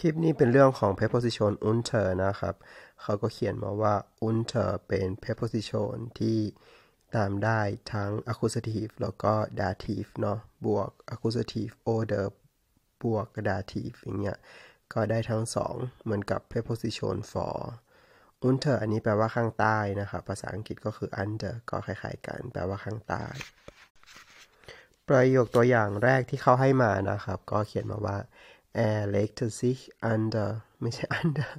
คลิปนี้เป็นเรื่องของ preposition unter นะครับ เขาก็เขียนมาว่า unter เป็น preposition ที่ตามได้ทั้ง accusative แล้วก็ dative เนาะบวก accusative order บวก dative อย่างเงี้ย ก็ได้ทั้งสองเหมือนกับ preposition for unter อันนี้แปลว่าข้างใต้นะครับ ภาษาอังกฤษก็คือ under ก็คล้ายๆกัน แปลว่าข้างใต้ ประโยคตัวอย่างแรกที่เขาให้มานะครับ ก็เขียนมาว่า Er legte sich under ไม่ใช่ under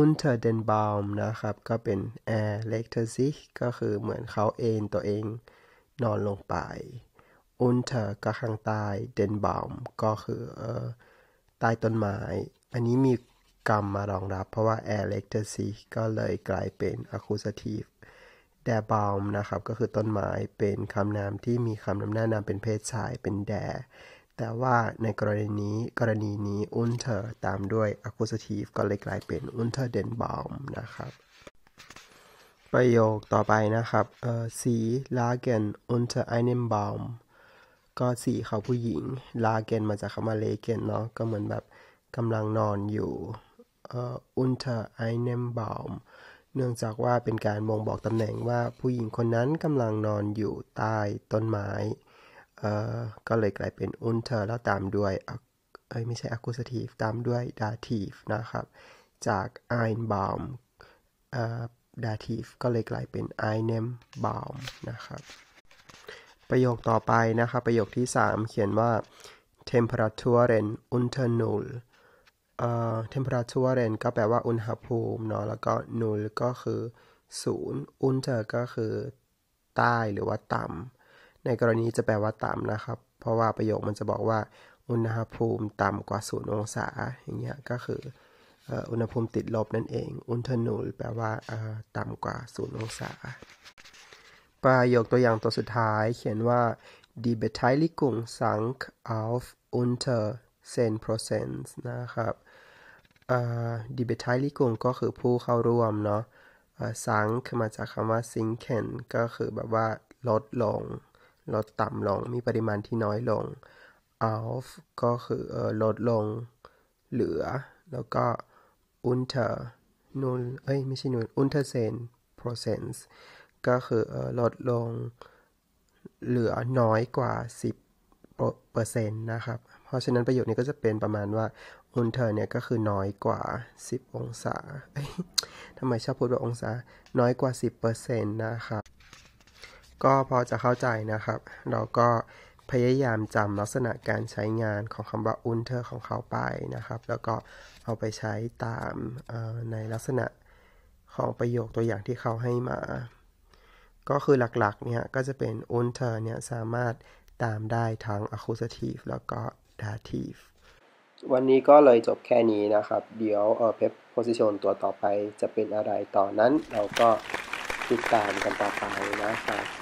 unter den Baum นะครับ ก็เป็น Er legte sich ก็คือเหมือนเขาเอนตัวเองนอนลงไป unter ก็ข้างใต้ den Baum ก็คือเออใต้ต้นไม้ อันนี้มีกรรมมารองรับ เพราะว่า Er legte sich ก็เลยกลายเป็น accusative der Baum นะครับ ก็คือต้นไม้เป็นคำนามที่มีคำนำหน้านามเป็นเพศชายเป็น der แต่ว่าในกรณีนี้กรณีนี้ unter ตามด้วย accusative ก็เลยกลายเป็น unter den Baum นะครับ ประโยคต่อไปนะครับเออ sie lagen unter einem Baum ก็สีเขาผู้หญิง lagen มาจากคำว่า legen เนาะก็เหมือนแบบกำลังนอนอยู่เอ่อ unter einem Baum เนื่องจากว่าเป็นการบ่งบอกตำแหน่งว่าผู้หญิงคนนั้นกำลังนอนอยู่ใต้ต้นไม้ เอ่อก็เลยกลายเป็น unter แล้วตามด้วยเอ้ยไม่ใช่ accusative ตามด้วย dative นะครับ จาก ein Baum เอ่อ dative ก็เลยกลายเป็น einem Baum นะครับประโยคต่อไปนะครับประโยคที่ 3 เขียนว่า Temperaturen unter Null เอ่อ Temperaturen ก็แปลว่าอุณหภูมิเนาะแล้วก็ Null ก็คือศูนย์ Unter ก็คือใต้หรือว่าต่ำ ในกรณีจะแปลว่าต่ำนะครับ เพราะว่าประโยคมันจะบอกว่า อุณหภูมิต่ำกว่าศูนย์องศาอย่างเงี้ยก็คืออุณหภูมิติดลบนั่นเอง unter null แปลว่าต่ำกว่าศูนย์องศา ประโยคตัวอย่างตัวสุดท้ายเขียนว่า die Beteiligung sank auf unter 10%นะครับ die Beteiligung ก็คือผู้เข้าร่วมเนาะ sank มาจากคำว่า sinken ก็คือแบบว่าลดลง ลดต่ำลง มีปริมาณที่น้อยลง auf ก็คือลดลง เหลือ แล้วก็ unter null เอ้ย ไม่ใช่ null unter 10 percent ก็คือลดลง เหลือน้อยกว่า 10เปอร์เซ็นต์นะครับ เพราะฉะนั้นประโยคนี้ก็จะเป็นประมาณว่า unter เนี่ยก็คือน้อยกว่า 10 องศาทำไมชอบพูดว่าองศา น้อยกว่า 10%นะครับ ก็พอจะเข้าใจนะครับ เราก็พยายามจำลักษณะการใช้งานของคำว่า unter ของเขาไปนะครับ แล้วก็เอาไปใช้ตามในลักษณะของประโยคตัวอย่างที่เขาให้มา ก็คือหลักๆเนี่ยก็จะเป็น unter เนี่ยสามารถตามได้ทั้ง accusative แล้วก็ dative วันนี้ก็เลยจบแค่นี้นะครับ เดี๋ยวเออ preposition ตัวต่อไปจะเป็นอะไรต่อนนั้นเราก็ติดตามกันต่อไปนะครับ